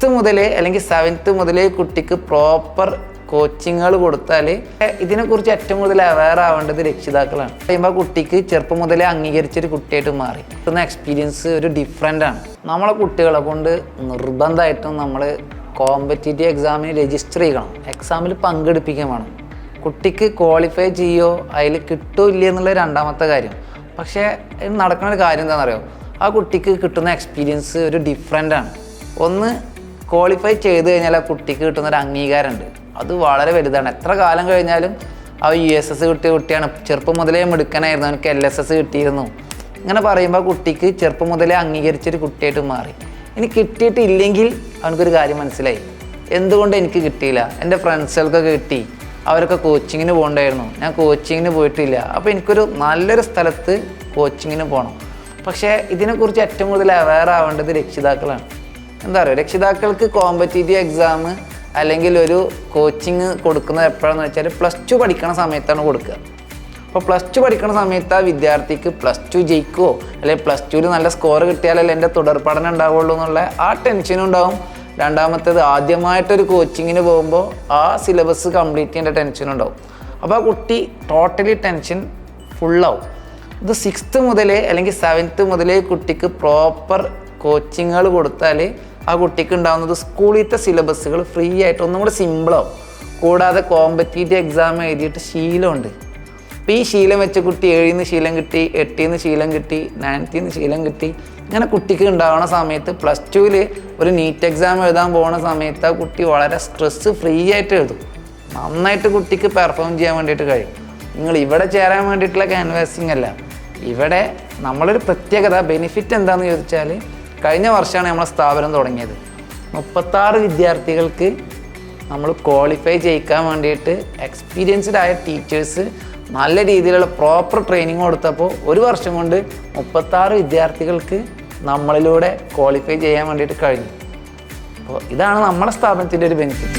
Sixth മുതലേ അല്ലെങ്കിൽ seventh മുതലേ കുട്ടിക്ക് പ്രോപ്പർ കോച്ചിങ്ങുകൾ കൊടുത്താൽ ഇതിനെക്കുറിച്ച് ഏറ്റവും കൂടുതൽ അവെയർ ആവേണ്ടത് രക്ഷിതാക്കളാണ്. കഴിയുമ്പോൾ കുട്ടിക്ക് ചെറുപ്പം മുതലേ അംഗീകരിച്ചൊരു കുട്ടിയായിട്ട് മാറി. കിട്ടുന്ന എക്സ്പീരിയൻസ് ഒരു ഡിഫറെന്റ് ആണ്. നമ്മളെ കുട്ടികളെ കൊണ്ട് നിർബന്ധമായിട്ടും നമ്മൾ കോമ്പറ്റേറ്റീവ് എക്സാമിന് രജിസ്റ്റർ ചെയ്യണം. എക്സാമിൽ പങ്കെടുപ്പിക്കാൻ വേണം. കുട്ടിക്ക് ക്വാളിഫൈ ചെയ്യോ അതിൽ കിട്ടോ ഇല്ല എന്നുള്ള രണ്ടാമത്തെ കാര്യം. പക്ഷേ നടക്കുന്ന ഒരു കാര്യം എന്താണെന്നറിയോ? ആ കുട്ടിക്ക് കിട്ടുന്ന എക്സ്പീരിയൻസ് ഒരു ഡിഫറെന്റ് ആണ്. ഒന്ന് ക്വാളിഫൈ ചെയ്ത് കഴിഞ്ഞാൽ ആ കുട്ടിക്ക് കിട്ടുന്ന ഒരു അംഗീകാരമുണ്ട്. അത് വളരെ വലുതാണ്. എത്ര കാലം കഴിഞ്ഞാലും ആ യു എസ് എസ് കിട്ടിയ കുട്ടിയാണ്. ചെറുപ്പം മുതലേ മിടുക്കനായിരുന്നു. അവനക്ക് എൽ എസ് എസ് കിട്ടിയിരുന്നു. ഇങ്ങനെ പറയുമ്പോൾ കുട്ടിക്ക് ചെറുപ്പം മുതലേ അംഗീകരിച്ചൊരു കുട്ടിയായിട്ട് മാറി. ഇനി കിട്ടിയിട്ടില്ലെങ്കിൽ അവനക്കൊരു കാര്യം മനസ്സിലായി. എന്തുകൊണ്ട് എനിക്ക് കിട്ടിയില്ല? എന്റെ ഫ്രണ്ട്സുകൾക്കൊക്കെ കിട്ടി. അവരൊക്കെ കോച്ചിങ്ങിന് പോകണ്ടായിരുന്നു. ഞാൻ കോച്ചിങ്ങിന് പോയിട്ടില്ല. അപ്പോൾ എനിക്കൊരു നല്ലൊരു സ്ഥലത്ത് കോച്ചിങ്ങിന് പോകണം പക്ഷേ ഇതിനെക്കുറിച്ച് ഏറ്റവും കൂടുതൽ അവയർ ആവേണ്ടത് രക്ഷിതാക്കളാണ്. എന്താ പറയുക രക്ഷിതാക്കൾക്ക് കോമ്പറ്റേറ്റീവ് എക്സാം അല്ലെങ്കിൽ ഒരു കോച്ചിങ് കൊടുക്കുന്നത് എപ്പോഴാണെന്ന് വെച്ചാൽ പ്ലസ് ടു പഠിക്കണ സമയത്താണ് കൊടുക്കുക. അപ്പോൾ പ്ലസ് ടു പഠിക്കുന്ന സമയത്ത് ആ വിദ്യാർത്ഥിക്ക് പ്ലസ് ടു ജയിക്കുമോ അല്ലെങ്കിൽ പ്ലസ് ടുവിൽ നല്ല സ്കോർ കിട്ടിയാലല്ലേ എന്റെ തുടർ പഠനം ഉണ്ടാവുള്ളൂ എന്നുള്ള ആ ടെൻഷനും ഉണ്ടാവും. രണ്ടാമത്തേത് ആദ്യമായിട്ടൊരു കോച്ചിങ്ങിന് പോകുമ്പോൾ ആ സിലബസ് കംപ്ലീറ്റ് ചെയ്യേണ്ട ടെൻഷനും ഉണ്ടാവും. അപ്പോൾ ആ കുട്ടി ടോട്ടലി ടെൻഷൻ ഫുള്ളാവും ഇത് സിക്സ്ത്ത് മുതലേ അല്ലെങ്കിൽ സെവൻത്ത് മുതലേ കുട്ടിക്ക് പ്രോപ്പർ കോച്ചിങ്ങുകൾ കൊടുത്താൽ ആ കുട്ടിക്ക് ഉണ്ടാകുന്നത് സ്കൂളിലത്തെ സിലബസുകൾ ഫ്രീ ആയിട്ട് ഒന്നും കൂടെ സിമ്പിളാവും കൂടാതെ കോമ്പറ്റീറ്റീവ് എക്സാം എഴുതിയിട്ട് ശീലമുണ്ട്. അപ്പോൾ ഈ ശീലം വെച്ച കുട്ടി ഏഴിൽ നിന്ന് ശീലം കിട്ടി എട്ടിൽ നിന്ന് ശീലം കിട്ടി നയൻത്തിൽ നിന്ന് ശീലം കിട്ടി. ഇങ്ങനെ കുട്ടിക്ക് ഉണ്ടാവുന്ന സമയത്ത് പ്ലസ് ടുവിൽ ഒരു നീറ്റ് എക്സാം എഴുതാൻ പോകുന്ന സമയത്ത് ആ കുട്ടി വളരെ സ്ട്രെസ് ഫ്രീ ആയിട്ട് എഴുതും. നന്നായിട്ട് കുട്ടിക്ക് പെർഫോം ചെയ്യാൻ വേണ്ടിയിട്ട് കഴിയും. നിങ്ങൾ ഇവിടെ ചേരാൻ വേണ്ടിയിട്ടുള്ള ക്യാൻവാസിങ് അല്ല. ഇവിടെ നമ്മളൊരു പ്രത്യേകത ബെനിഫിറ്റ് എന്താണെന്ന് ചോദിച്ചാൽ കഴിഞ്ഞ വർഷമാണ് നമ്മളെ സ്ഥാപനം തുടങ്ങിയത്. മുപ്പത്താറ് വിദ്യാർത്ഥികൾക്ക് നമ്മൾ ക്വാളിഫൈ ചെയ്യിക്കാൻ വേണ്ടിയിട്ട് എക്സ്പീരിയൻസ്ഡ് ആയ ടീച്ചേഴ്സ് നല്ല രീതിയിലുള്ള പ്രോപ്പർ ട്രെയിനിങ് കൊടുത്തപ്പോൾ ഒരു വർഷം കൊണ്ട് മുപ്പത്താറ് വിദ്യാർത്ഥികൾക്ക് നമ്മളിലൂടെ ക്വാളിഫൈ ചെയ്യാൻ വേണ്ടിയിട്ട് കഴിഞ്ഞു. അപ്പോൾ ഇതാണ് നമ്മുടെ സ്ഥാപനത്തിന്റെ ഒരു ബെനിഫിറ്റ്